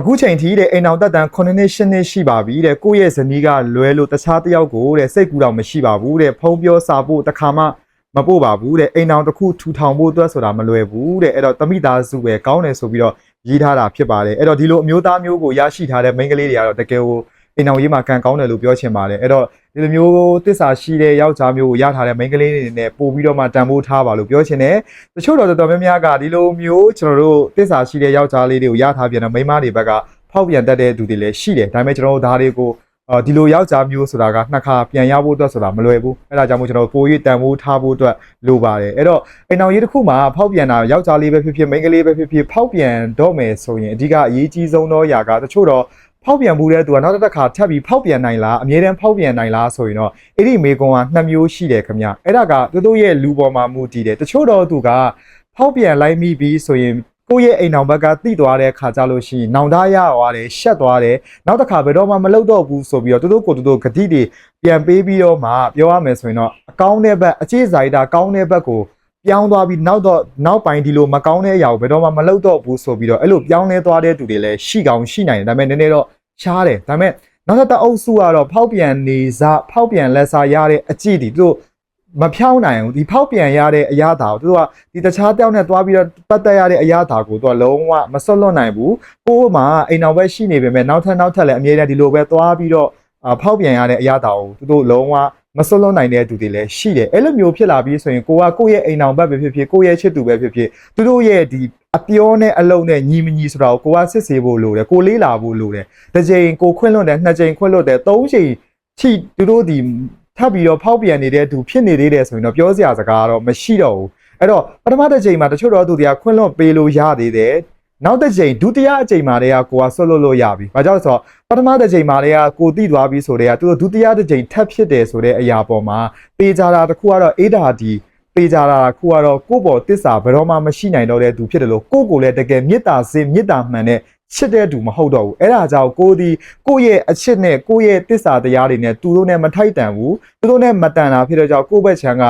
အခုချိန်ထိတဲ့အိမ်အောင်တက်တန်9နှစ်10နှစ်ရှိပါပြီတဲ့ကိုယ့်ရဲ့ဇနီးကလွဲလို့တခြားတစ်ယောက်ကိုတဲ့စိတ်ကူတော့မရှိပါဘူးတဲ့ဖုံးပြောစာဖို့တစ်ခါမှမပို့ပါဘူးတဲ့အိမ်အောင်တစ်ခုထူထောင်ဖို့အတွက်ဆိုတာမလွယ်ဘူးတဲ့အဲ့တော့တမိသားစုပဲကောင်းတယ်ဆိုပြီးတော့ရေးထားတာဖြစ်ပါတယ်အဲ့တော့ဒီလိုအမျိုးသားမျိုးကိုရရှိထားတဲ့မိန်းကလေးတွေကတော့တကယ်ကို အိမ်အောင်ရေးမှာကံကောင်းတယ်လို့ပြောချင်ပါတယ်အဲ့တော့ဒီလိုမျိုးတစ္ဆာရှိတဲ့ယောက်ျားမျိုးကိုရထားတဲ့မိန်းကလေးတွေနဲ့ပို့ပြီးတော့မှတန်ဖိုးထားပါလို့ပြောချင်တယ်တချို့တော့တော်တော်များများကဒီလိုမျိုးကျွန်တော်တို့တစ္ဆာရှိတဲ့ယောက်ျားလေးတွေကိုရထားပြန်တဲ့မိန်းမတွေဘက်ကဖောက်ပြန်တတ်တဲ့သူတွေလည်းရှိတယ်ဒါပေမဲ့ကျွန်တော်တို့ဒါတွေကိုအော်ဒီလိုယောက်ျားမျိုးဆိုတာကနှစ်ခါပြန်ရဖို့အတွက်ဆိုတာမလွယ်ဘူးအဲ့ဒါကြောင့်မို့ကျွန်တော်တို့ပို၍တန်ဖိုးထားဖို့အတွက်လိုပါတယ်အဲ့တော့အိမ်တော်ရေးတစ်ခုမှာဖောက်ပြန်တာယောက်ျားလေးပဲဖြစ်ဖြစ်မိန်းကလေးပဲဖြစ်ဖြစ်ဖောက်ပြန်တော့မယ်ဆိုရင်အဓိကအရေးကြီးဆုံးသောຢာကတချို့တော့ ဖောက်ပြန်မှုတဲ့သူကနောက်တစ်ခါထပ်ပြီးဖောက်ပြန်နိုင်လားအမြဲတမ်းဖောက်ပြန်နိုင်လားဆိုရင်တော့အဲ့ဒီမေကွန်ကနှစ်မျိုးရှိတယ်ခင်ဗျအဲ့ဒါကသူတို့ရဲ့လူပေါ်မှာမူတည်တယ်တချို့တော့သူကဖောက်ပြန်လိုက်မိပြီဆိုရင်ကိုယ့်ရဲ့အိမ်အောင်ဘက်ကတိသွားတဲ့ခါကြလို့ရှိရင်နောင်တရသွားတယ်ရှက်သွားတယ်နောက်တစ်ခါဘယ်တော့မှမလုပ်တော့ဘူးဆိုပြီးတော့သူတို့ကိုယ်သူတို့ဂတိတွေပြန်ပေးပြီးတော့မှပြောရမယ်ဆိုရင်တော့အကောင်းတဲ့ဘက်အခြေဇာတာကောင်းတဲ့ဘက်ကို ပြောင်းသွားပြီးနောက်တော့နောက်ပိုင်းဒီလိုမကောင်းတဲ့အရာကိုဘယ်တော့မှမလုပ်တော့ဘူးဆိုပြီးတော့အဲ့လိုပြောင်းလဲသွားတဲ့သူတွေလည်းရှိကောင်းရှိနိုင်တယ်ဒါပေမဲ့နည်းနည်းတော့ရှားတယ်ဒါပေမဲ့နောက်ထပ်တစ်အုပ်စုကတော့ဖောက်ပြန်နေစားဖောက်ပြန်လက်စားရတဲ့အကြည့်ဒီသူတို့မဖြောင်းနိုင်ဘူးဒီဖောက်ပြန်ရတဲ့အရာသာကိုသူတို့ကဒီတခြားတောက်နဲ့သွားပြီးတော့ပတ်သက်ရတဲ့အရာသာကိုသူကလုံးဝမစွန့်လွတ်နိုင်ဘူးကိုယ်မှာအိမ်တော်ပဲရှိနေပေမဲ့နောက်ထပ်နောက်ထပ်လည်းအမြဲတမ်းဒီလိုပဲသွားပြီးတော့အာဖောက်ပြန်ရတဲ့အရာသာကိုသူတို့လုံးဝ မစွန့်လွတ်နိုင်တဲ့သူတွေလည်းရှိတယ်အဲ့လိုမျိုးဖြစ်လာပြီးဆိုရင်ကိုကကိုယ့်ရဲ့အိမ်တော်ဘက်ပဲဖြစ်ဖြစ်ကိုယ့်ရဲ့ချစ်သူပဲဖြစ်ဖြစ်သူတို့ရဲ့ဒီအပြောနဲ့အလုံးနဲ့ညီမညီဆိုတာကိုကိုကစစ်ဆေးဖို့လိုတယ်ကိုလေးလာဖို့လိုတယ်တစ်ချိန်ကိုခွင့်လွတ်တယ်နှစ်ချိန်ခွင့်လွတ်တယ်သုံးချိန်ထိသူတို့ဒီထပ်ပြီးတော့ဖောက်ပြန်နေတဲ့သူဖြစ်နေသေးတယ်ဆိုရင်တော့ပြောစရာစကားကတော့မရှိတော့ဘူးအဲ့တော့ပထမတစ်ချိန်မှာတချို့တော့သူတွေကခွင့်လွတ်ပေးလို့ရသေးတယ် နောက်တစ်ချိန်ဒုတိယအချိန်မှာတည်းကကိုကဆွတ်လွတ်လို့ရပြီ။ဘာကြောင့်လဲဆိုတော့ပထမတစ်ချိန်မှာတည်းကကိုတိသွားပြီဆိုတဲ့ကသူတို့ဒုတိယတစ်ချိန်ထပ်ဖြစ်တယ်ဆိုတဲ့အရာပေါ်မှာပေကြတာတစ်ခုကတော့အေးဒါဒီပေကြတာတစ်ခုကတော့ကိုယ့်ဘော်တစ္ဆာဘယ်တော့မှမရှိနိုင်တော့တဲ့သူဖြစ်တယ်လို့ကိုယ့်ကိုယ်လည်းတကယ်မေတ္တာစင်မေတ္တာမှန်တဲ့ချစ်တဲ့သူမဟုတ်တော့ဘူးအဲ့ဒါကြောင့်ကိုဒီကိုယ့်ရဲ့အချစ်နဲ့ကိုယ့်ရဲ့တစ္ဆာတရားတွေနဲ့သူတို့နဲ့မထိုက်တန်ဘူးသူတို့နဲ့မတန်တာဖြစ်တဲ့ကြောင့်ကိုယ့်ဘက်ချမ်းက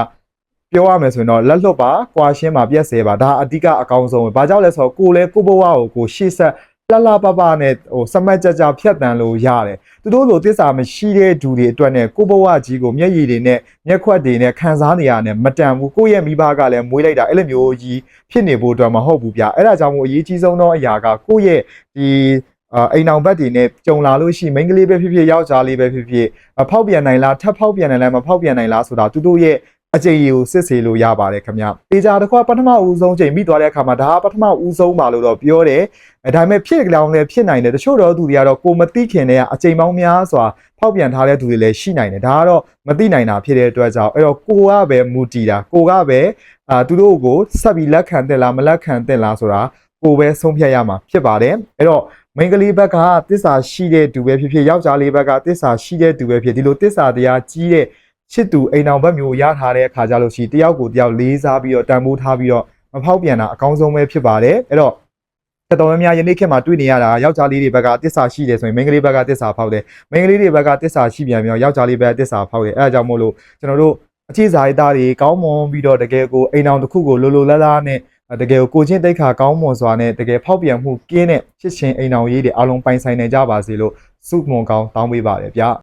ပြောရမယ်ဆိုရင်တော့လက်လွတ်ပါကွာရှင်းပါပြက်စဲပါဒါအဓိကအကောင်းဆုံးပဲဘာကြောင့်လဲဆိုတော့ကိုယ်လဲကိုယ့်ဘဝကိုကိုရှေ့ဆက်လှလှပပနဲ့ဟိုစမတ်ကြကြဖြတ်တန်လို့ရတယ်သူတို့လိုတစ္ဆာမရှိတဲ့သူတွေအတွက်နဲ့ကိုယ့်ဘဝကြီးကိုမျက်ရည်တွေနဲ့မျက်ခွက်တွေနဲ့ခံစားနေရတဲ့မတန်ဘူးကိုယ့်ရဲ့မိဘကလည်းမွေးလိုက်တာအဲ့လိုမျိုးကြီးဖြစ်နေဖို့အတွက်မဟုတ်ဘူးဗျအဲ့ဒါကြောင့်မို့အရေးကြီးဆုံးသောအရာကကိုယ့်ရဲ့ဒီအာအိမ်အောင်ဘက်တွေနဲ့ကြုံလာလို့ရှိရင်မိန်းကလေးပဲဖြစ်ဖြစ်ယောက်ျားလေးပဲဖြစ်ဖြစ်အဖောက်ပြန်နိုင်လားထပ်ဖောက်ပြန်နိုင်လားမဖောက်ပြန်နိုင်လားဆိုတာသူတို့ရဲ့ အကြိမ်ကြီးကိုစစ်ဆေးလို့ရပါတယ်ခင်ဗျ။တေချာတစ်ခွပထမဦးဆုံးချိန်မိသွားတဲ့အခါမှာဒါကပထမဦးဆုံးပါလို့တော့ပြောတယ်။အဲဒါပေမဲ့ဖြစ်ကြောင်လည်းဖြစ်နိုင်တယ်တချို့တော့သူတွေကတော့ကိုမသိခင်တည်းကအကြိမ်ပေါင်းများစွာဖောက်ပြန်ထားတဲ့သူတွေလည်းရှိနိုင်တယ်။ဒါကတော့မသိနိုင်တာဖြစ်တဲ့အတွက်ကြောင့်အဲ့တော့ကိုကပဲမူတည်တာကိုကပဲအာသူတို့ကိုဆက်ပြီးလက်ခံတဲ့လားမလက်ခံတဲ့လားဆိုတာကိုပဲဆုံးဖြတ်ရမှာဖြစ်ပါတယ်။အဲ့တော့မိန်းကလေးဘက်ကတစ္ဆာရှိတဲ့သူပဲဖြစ်ဖြစ်ယောက်ျားလေးဘက်ကတစ္ဆာရှိတဲ့သူပဲဖြစ်ဒီလိုတစ္ဆာတရားကြီးတဲ့ ချစ်သူအိမ်အောင်ဘက်မျိုးရထားတဲ့အခါကြလို့ရှိရင်တယောက်ကိုတယောက်လေးစားပြီးတော့တန်ဖိုးထားပြီးတော့မဖောက်ပြန်တာအကောင်းဆုံးပဲဖြစ်ပါတယ်အဲ့တော့တော်တော်များများယနေ့ခေတ်မှာတွေ့နေရတာယောက်ျားလေးတွေဘက်ကတစ္ဆာရှိတယ်ဆိုရင်မိန်းကလေးဘက်ကတစ္ဆာဖောက်တယ်မိန်းကလေးတွေဘက်ကတစ္ဆာရှိပြန်ပြီးတော့ယောက်ျားလေးဘက်ကတစ္ဆာဖောက်တယ်အဲဒါကြောင့်မို့လို့ကျွန်တော်တို့အခြေစာရေးသားတွေကောင်းမွန်ပြီးတော့တကယ်ကိုအိမ်အောင်တစ်ခုကိုလိုလိုလားလားနဲ့တကယ်ကိုကိုချင်းတိတ်ခါကောင်းမွန်စွာနဲ့တကယ်ဖောက်ပြန်မှုကင်းတဲ့ချစ်ချင်းအိမ်အောင်ရေးတွေအားလုံးပိုင်ဆိုင်နေကြပါစေလို့စုမွန်ကောင်းတောင်းပေးပါတယ်ဗျာ